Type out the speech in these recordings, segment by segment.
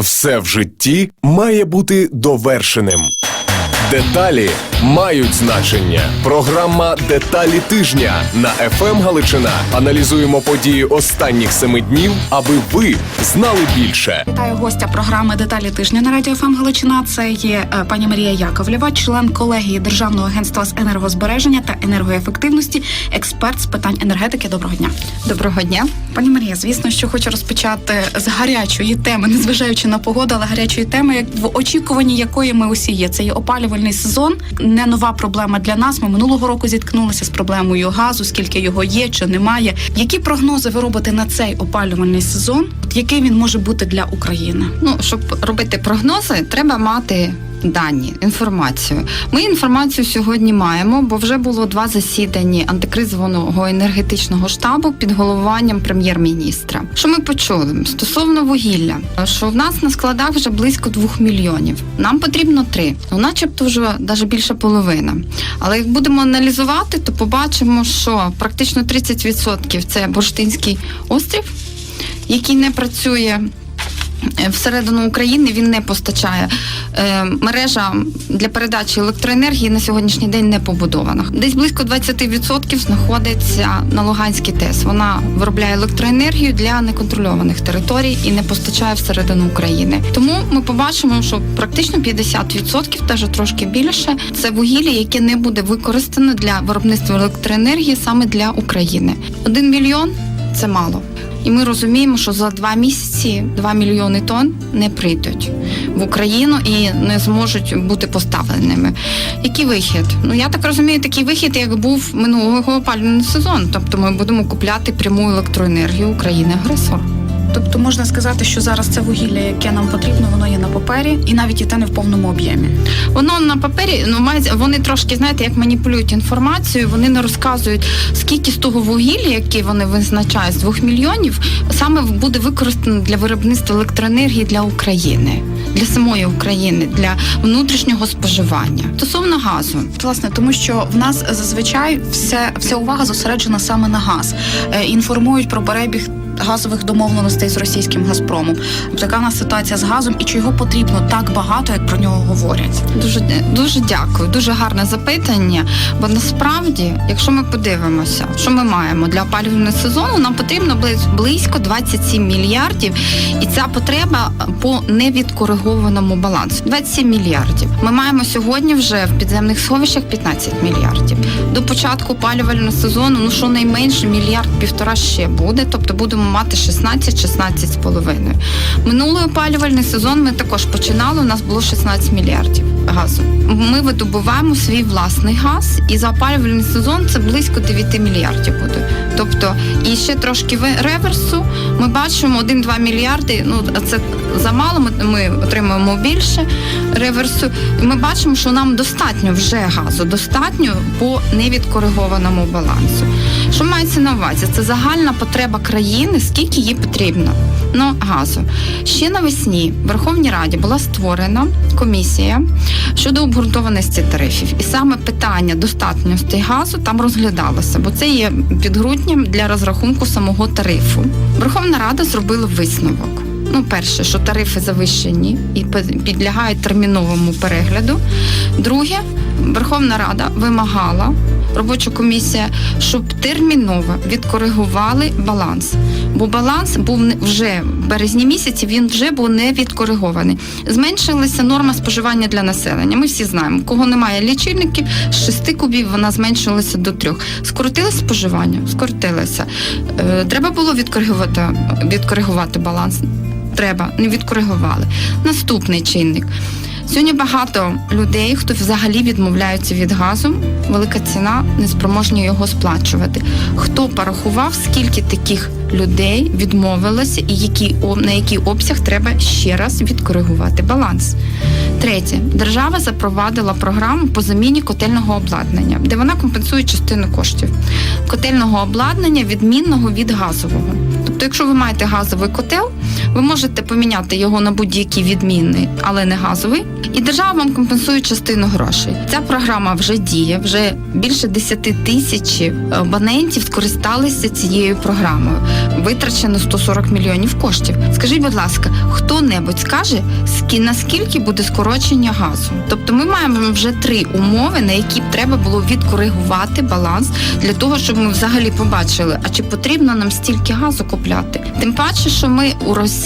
Все в житті має бути довершеним. Деталі мають значення. Програма Деталі тижня на ФМ Галичина. Аналізуємо події останніх семи днів, аби ви знали більше. Вітаю гостя програми Деталі тижня на радіо ФМ Галичина. Це є е, пані Марія Яковлєва, член колегії Державного агентства з енергозбереження та енергоефективності, експерт з питань енергетики. Доброго дня. Доброго дня. Пані Марія, звісно, що хочу розпочати з гарячої теми, незважаючи на погоду, але гарячої теми, як в очікуванні якої ми усі є. Це є опалювальний сезон. Не нова проблема для нас. Ми минулого року зіткнулися з проблемою газу, скільки його є чи немає. Які прогнози ви робите на цей опалювальний сезон? От Який він може бути для України? Ну, щоб робити прогнози, треба мати дані, інформацію. Ми інформацію сьогодні маємо, бо вже було два засідання антикризового енергетичного штабу під головуванням прем'єр-міністра. Що ми почули стосовно вугілля, що в нас на складах вже близько двох мільйонів. Нам потрібно три, ну начебто вже навіть більше половина. Але як будемо аналізувати, то побачимо, що практично 30% це Бурштинський острів, який не працює. Всередину України він не постачає. Е, мережа для передачі електроенергії на сьогоднішній день не побудована. Десь близько 20% знаходиться на Луганській ТЕС. Вона виробляє електроенергію для неконтрольованих територій і не постачає всередину України. Тому ми побачимо, що практично 50%, навіть трошки більше, це вугілля, яке не буде використано для виробництва електроенергії саме для України. Один мільйон це мало. І ми розуміємо, що за два місяці 2 мільйони тонн не прийдуть в Україну і не зможуть бути поставленими. Який вихід? Ну я так розумію, такий вихід, як був минулого опалювального сезону. Тобто ми будемо купляти пряму електроенергію України агресор. Тобто можна сказати, що зараз це вугілля, яке нам потрібно, воно є на папері, і навіть і те не в повному об'ємі. Воно на папері ну має вони трошки знаєте, як маніпулюють інформацією. Вони не розказують, скільки з того вугілля, яке вони визначають з 2 мільйонів, саме буде використано для виробництва електроенергії для України, для самої України, для внутрішнього споживання. Стосовно газу, Власне, тому що в нас зазвичай все, вся увага зосереджена саме на газ. Е, інформують про перебіг. Газових домовленостей з російським Газпромом. Така в нас ситуація з газом, і чи його потрібно так багато, як про нього говорять. Дуже дуже дякую, дуже гарне запитання. Бо насправді, якщо ми подивимося, що ми маємо для опалювального сезону, нам потрібно близь- близько 27 мільярдів, і ця потреба по невідкоригованому балансу 27 мільярдів. Ми маємо сьогодні вже в підземних сховищах 15 мільярдів. До початку опалювального сезону, ну щонайменше мільярд півтора ще буде, тобто будемо мати 16-16 з половиною. Минулий опалювальний сезон ми також починали. У нас було 16 мільярдів газу. Ми видобуваємо свій власний газ, і за опалювальний сезон це близько 9 мільярдів буде. Тобто, і ще трошки реверсу. Ми бачимо 1-2 мільярди. Ну це замало. Ми, ми отримуємо більше реверсу. І ми бачимо, що нам достатньо вже газу, достатньо по невідкоригованому балансу. Що мається на увазі? Це загальна потреба країни, скільки їй потрібно. Ну, газу. Ще навесні в Верховній Раді була створена комісія щодо обґрунтованості тарифів. І саме питання достатньості газу там розглядалося, бо це є підґрунтям для розрахунку самого тарифу. Верховна Рада зробила висновок. Ну, перше, що тарифи завищені і підлягають терміновому перегляду. Друге, Верховна Рада вимагала робоча комісія, щоб терміново відкоригували баланс. Бо баланс був вже в березні місяці, він вже був не відкоригований. Зменшилася норма споживання для населення. Ми всі знаємо, кого немає лічильників, з 6 кубів вона зменшилася до 3. Скоротилось споживання? Скоротилося. Е, треба було відкоригувати, відкоригувати баланс. Треба, не відкоригували. Наступний чинник. Сьогодні багато людей, хто взагалі відмовляються від газу, велика ціна, неспроможні його сплачувати. Хто порахував, скільки таких людей відмовилося і які, на який обсяг треба ще раз відкоригувати баланс? Третє, держава запровадила програму по заміні котельного обладнання, де вона компенсує частину коштів котельного обладнання, відмінного від газового. Тобто, якщо ви маєте газовий котел, Ви можете поміняти його на будь-який відмінний, але не газовий. І держава вам компенсує частину грошей. Ця програма вже діє. Вже більше 10 тисяч абонентів скористалися цією програмою. Витрачено 140 мільйонів коштів. Скажіть, будь ласка, хто-небудь скаже, скі- наскільки буде скорочення газу? Тобто ми маємо вже три умови, на які треба було відкоригувати баланс для того, щоб ми взагалі побачили, а чи потрібно нам стільки газу купляти. Тим паче, що ми у Росії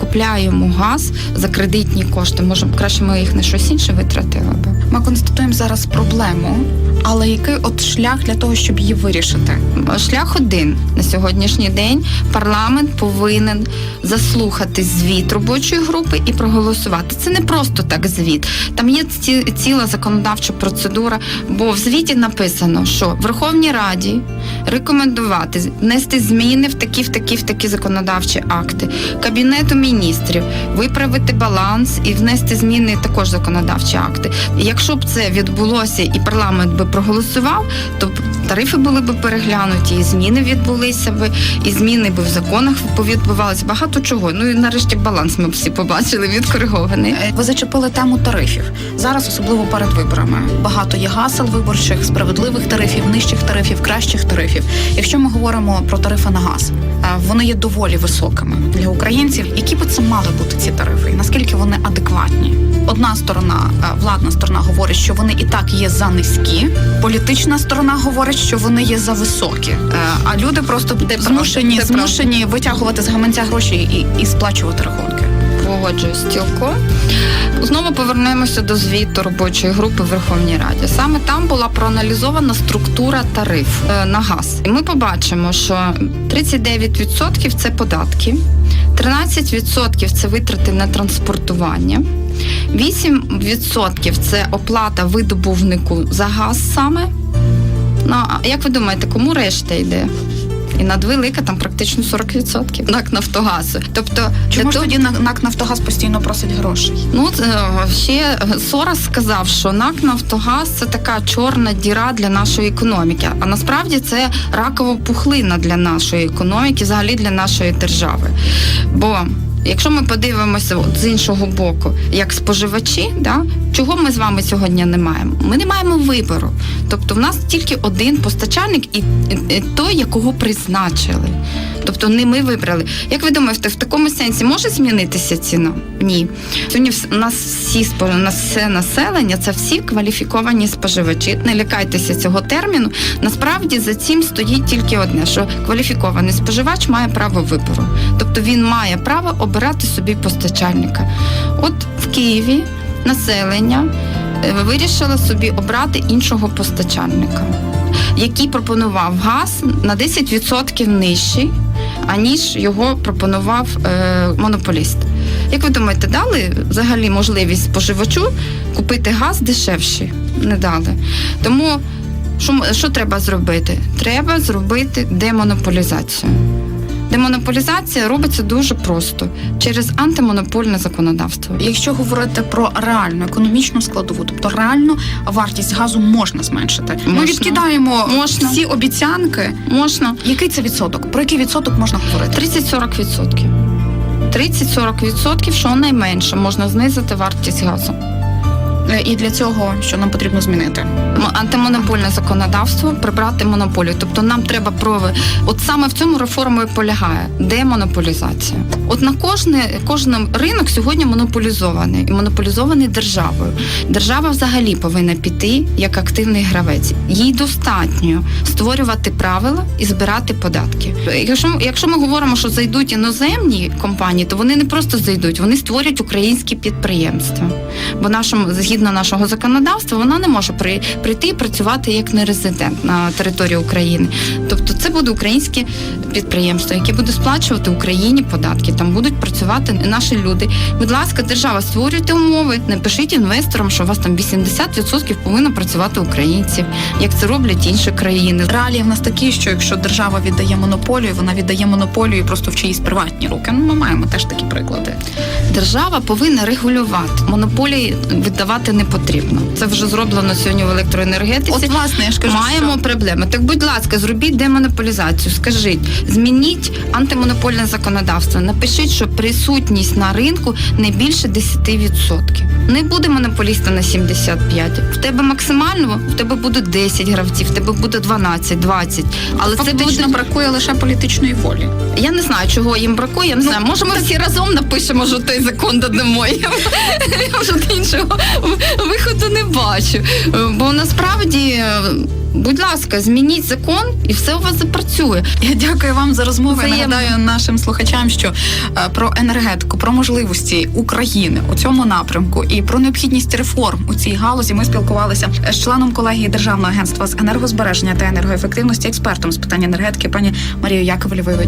купляємо газ за кредитні кошти. Може, краще ми їх на щось інше витратили би. Ми констатуємо зараз проблему, але який от шлях для того, щоб її вирішити? Шлях один на сьогоднішній день. Парламент повинен заслухати звіт робочої групи і проголосувати. Це не просто так звіт. Там є ці- ціла законодавча процедура. Бо в звіті написано, що Верховній Раді рекомендувати внести зміни в такі, в такі, в такі законодавчі акти, кабінету міністрів, виправити баланс і внести зміни також законодавчі акти. Якщо б це відбулося і парламент би проголосував, то тарифи були б переглянуті, і зміни відбулися б, і зміни би в законах повідбувалися. Багато чого. Ну і нарешті баланс ми б всі побачили відкоригований. Е, Ви зачепили тему тарифів зараз, особливо перед виборами. Багато є гасел виборчих, справедливих тарифів, нижчих тарифів, кращих тарифів. Якщо ми говоримо про тарифи на газ, е, вони є доволі високими для українців. Які би це мали бути ці тарифи? І наскільки вони адекватні? Одна сторона, е, владна сторона, говорить, що вони і так є за низькі. Політична сторона говорить, що вони є за високі. Е, А люди просто змушені, змушені витягувати з гаманця гроші і, і сплачувати рахунки. Погоджуюсь цілком. Знову повернемося до звіту робочої групи в Верховній Раді. Саме там була проаналізована структура тариф е, на газ. І ми побачимо, що 39% це податки, 13% це витрати на транспортування. 8% це оплата видобувнику за газ саме. Ну, а як ви думаєте, кому решта йде? І надвелика там практично 40% НАК Нафтогазу. Тобто Чому ж того- тоді На- НАК Нафтогаз постійно просить грошей? Ну е, ще Сорос сказав, що НАК Нафтогаз це така чорна діра для нашої економіки. А насправді це ракова пухлина для нашої економіки, взагалі для нашої держави. Бо якщо ми подивимося от з іншого боку, як споживачі, да, чого ми з вами сьогодні не маємо? Ми не маємо вибору. Тобто, в нас тільки один постачальник, і, і, і той, якого призначили. Тобто не ми вибрали. Як ви думаєте, в такому сенсі може змінитися ціна? Ні. Сьогодні у нас всі у нас все населення, це всі кваліфіковані споживачі. Не лякайтеся цього терміну. Насправді за цим стоїть тільки одне: що кваліфікований споживач має право вибору. Тобто він має право обирати собі постачальника. От в Києві населення е, вирішило собі обрати іншого постачальника, який пропонував газ на 10% нижчий, аніж його пропонував е, монополіст. Як ви думаєте, дали взагалі можливість споживачу купити газ дешевший? Не дали. Тому що, що треба зробити? Треба зробити демонополізацію. Демонополізація робиться дуже просто через антимонопольне законодавство. Якщо говорити про реальну економічну складову, тобто реальну вартість газу можна зменшити. Ми відкидаємо Можна. всі обіцянки. Можна Який це відсоток? Про який відсоток можна говорити? 30-40%. 30-40%, що найменше, можна знизити вартість газу. Е, І для цього що нам потрібно змінити? Антимонопольне законодавство прибрати монополію. Тобто нам треба прови. От саме в цьому реформа і полягає демонополізація. От на кожне кожен ринок сьогодні монополізований і монополізований державою. Держава взагалі повинна піти як активний гравець. Їй достатньо створювати правила і збирати податки. Якщо, якщо ми говоримо, що зайдуть іноземні компанії, то вони не просто зайдуть, вони створять українські підприємства. Бо нашому згідно нашого законодавства вона не може при, прийти і працювати як нерезидент на території України. Тобто це буде українське підприємство, яке буде сплачувати Україні податки. Там будуть працювати наші люди. Будь ласка, держава, створюйте умови, напишіть інвесторам, що у вас там 80% повинно працювати українців, як це роблять інші країни. Реалії в нас такі, що якщо держава віддає монополію, вона віддає монополію просто в чиїсь приватні руки. Ну, ми маємо теж такі приклади. Держава повинна регулювати монополії, віддавати не потрібно. Це вже зроблено сьогодні в електроенергетиці. От власне я ж кажу, Маємо що проблеми. Так, будь ласка, зробіть демонополізацію. Скажіть, змініть антимонопольне законодавство. Напишіть, що присутність на ринку не більше 10%. Не буде монополіста на 75. В тебе максимально, в тебе буде 10 гравців, в тебе буде 12, 20. Але це буде бракує лише політичної волі. я не знаю, чого їм бракує. Я не Ну, знаю. Може, ми всі разом напишемо, що той закон додамо. Я, я вже іншого виходу не бачу. Бо насправді, е, будь ласка, змініть закон, і все у вас запрацює. Я дякую вам за розмову. Я нагадаю нашим слухачам, що е, про енергетику, про можливості України у цьому напрямку і про необхідність реформ у цій галузі. Ми спілкувалися з членом колегії Державного агентства з енергозбереження та енергоефективності, експертом з питань енергетики, пані Марією Яковлєвою.